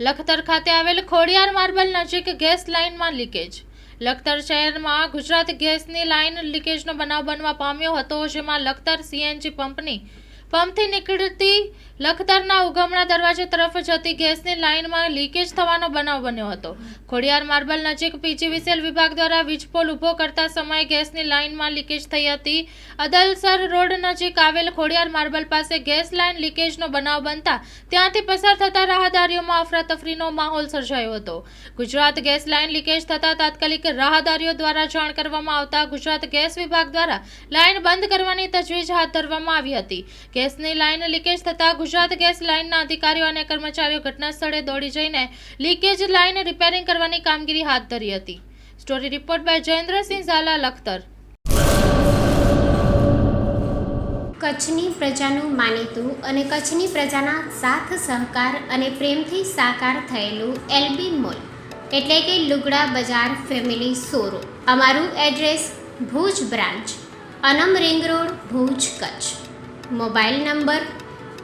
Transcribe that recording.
લખતર ખાતે આવેલ ખોડિયાર માર્બલ નજીક ગેસ લાઇનમાં લીકેજ. લખતર શહેરમાં ગુજરાત ગેસની લાઇન લીકેજનો બનાવ બનવા પામ્યો હતો, જેમાં લખતર સીએનજી પંપની પંપથી નીકળતી લખતરના ઉગમણા દરવાજા તરફ જતી ગેસની લાઇનમાં લીકેજ થવાનો બનાવ બન્યો હતો. ખોડિયાર માર્બલ નજીક પીજીવીસીએલ વિભાગ દ્વારા વીજપોલ ઊભો કરતા સમયે ગેસની લાઇનમાં લીકેજ થઈ હતી. અદલસર રોડ નજીક આવેલ ખોડિયાર માર્બલ પાસે ગેસ લાઇન લીકેજનો બનાવ બનતા ત્યાંથી પસાર થતા રાહદારીઓમાં અફરાતફરીનો માહોલ સર્જાયો હતો. ગુજરાત ગેસ લાઇન લીકેજ થતા તાત્કાલિક રાહદારીઓ દ્વારા જાણ કરવામાં આવતા ગુજરાત ગેસ વિભાગ દ્વારા લાઇન બંધ કરવાની તજવીજ હાથ ધરવામાં આવી હતી. ગેસની લાઇન લીકેજ થતા ગુજરાત ગેસ લાઇનના અધિકારીઓ અને કર્મચારીઓ ઘટના સ્થળે દોડી જઈને લીકેજ લાઇન રિપેરિંગ કરવાની કામગીરી હાથ ધરી હતી. Story report by Jayendrasinh Zala, Lakhtar. કચ્છની પ્રજાનું માનીતું અને કચ્છની પ્રજાના સાથ, સહકાર અને પ્રેમથી સાકાર થયેલું એલબી મોલ, એટલે કે લુગડા બજાર ફેમિલી શોરૂમ. અમારું address Bhuj branch, Anam ring road, Bhuj Kutch. Mobile number